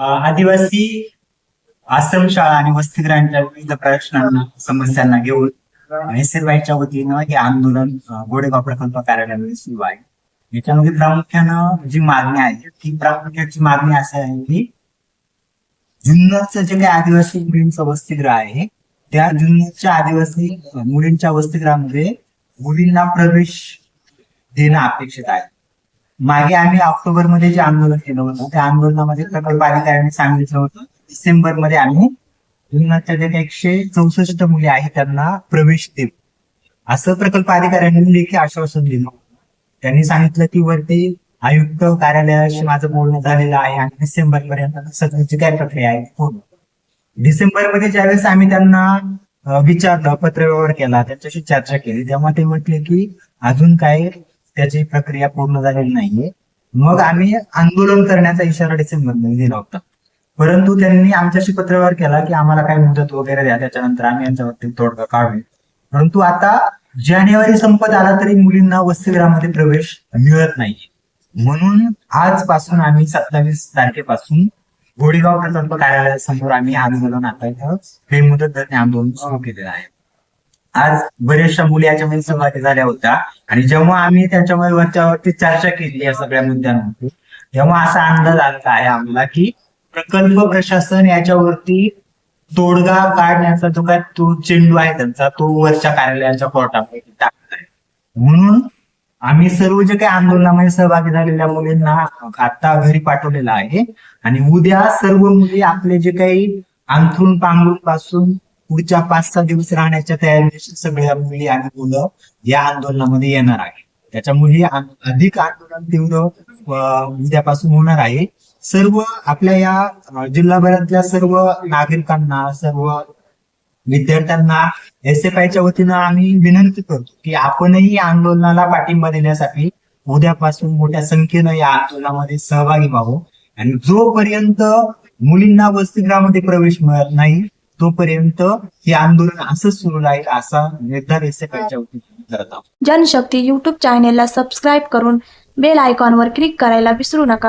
आदिवासी आश्रम शाळा आणि वसतिगृहांच्या विविध प्रश्नांना समस्यांना घेऊन एसएलवायच्या वतीनं हे आंदोलन गोडेगाव प्रकल्प कार्यालयामध्ये सुरू आहे. याच्यामध्ये प्रामुख्यानं जी मागणी आहे ती प्रामुख्याची मागणी अशी आहे की जुन्नरचं जे काही आदिवासी मुलींचं वसतिगृह आहे त्या जुन्नरच्या आदिवासी मुलींच्या वसतिगृहामध्ये मुलींना प्रवेश देणं अपेक्षित आहे. मागे आम्ही ऑक्टोबरमध्ये जे आंदोलन केलं होतं त्या आंदोलनामध्ये प्रकल्प अधिकाऱ्यांनी सांगितलं होतं डिसेंबरमध्ये आम्ही एकशे चौसष्ट मुली आहेत त्यांना प्रवेश देऊ. असं प्रकल्प अधिकाऱ्यांनी लेखी आश्वासन दिलं त्यांनी सांगितलं की वरती आयुक्त कार्यालयाशी माझं बोलणं झालेलं आहे आणि डिसेंबर पर्यंत सगळ्यांची काय प्रक्रिया आहे पूर्ण डिसेंबरमध्ये ज्यावेळेस आम्ही त्यांना विचारलं पत्रव्यवहार केला त्यांच्याशी चर्चा केली तेव्हा ते म्हटले की अजून काय त्याची प्रक्रिया पूर्ण झालेली नाहीये. मग आम्ही आंदोलन करण्याचा इशारा डिसेंबर दिला होता. परंतु त्यांनी आमच्याशी पत्रव्यवहार केला की आम्हाला काही मुदत वगैरे द्या त्याच्यानंतर आम्ही यांच्यावरती तोडगा काढू परंतु आता जानेवारी संपत आला तरी मुलींना वसतिगृहामध्ये प्रवेश मिळत नाहीये. म्हणून आजपासून आम्ही सत्तावीस तारखेपासून गोडीगाव प्रकल्प कार्यालयासमोर आम्ही आंदोलन आता इथं बेमुदत धरणे आंदोलन सुरू केलेलं आहे. आज बऱ्याचशा मुली याच्यामध्ये सहभागी झाल्या होत्या. आणि जेव्हा आम्ही त्याच्यामध्ये वरच्यावरती चर्चा केली या सगळ्या मुद्द्यांवरती तेव्हा असा अंदाज आला आहे आम्हाला की प्रकल्प प्रशासन याच्यावरती तोडगा काढण्याचा जो काय तो चेंडू आहे त्यांचा तो वरच्या कार्यालयाच्या कोर्टामध्ये टाकत आहे. म्हणून आम्ही सर्व जे काही आंदोलनामध्ये सहभागी झालेल्या मुलींना आता घरी पाठवलेलं आहे. आणि उद्या सर्व मुली आपले जे काही अंथरून पांघरून पासून पुढच्या पाच सहा दिवस राहण्याच्या तयारीशी सगळ्या मुली आणि मुलं या आंदोलनामध्ये येणार आहे त्याच्यामुळे अधिक आंदोलन तीव्र उद्यापासून होणार आहे. सर्व आपल्या या जिल्हाभरातल्या सर्व नागरिकांना सर्व विद्यार्थ्यांना एस एफ आयच्या वतीनं आम्ही विनंती करतो की आपणही आंदोलनाला पाठिंबा देण्यासाठी उद्यापासून मोठ्या संख्येनं या आंदोलनामध्ये सहभागी व्हावं. आणि जोपर्यंत मुलींना वसतिगृहामध्ये प्रवेश मिळत नाही तोपर्यंत हे आंदोलन असंच सुरू राहील असा निर्धार जनशक्ती युट्यूब चॅनेलला सबस्क्राईब करून बेल आयकॉनवर क्लिक करायला विसरू नका.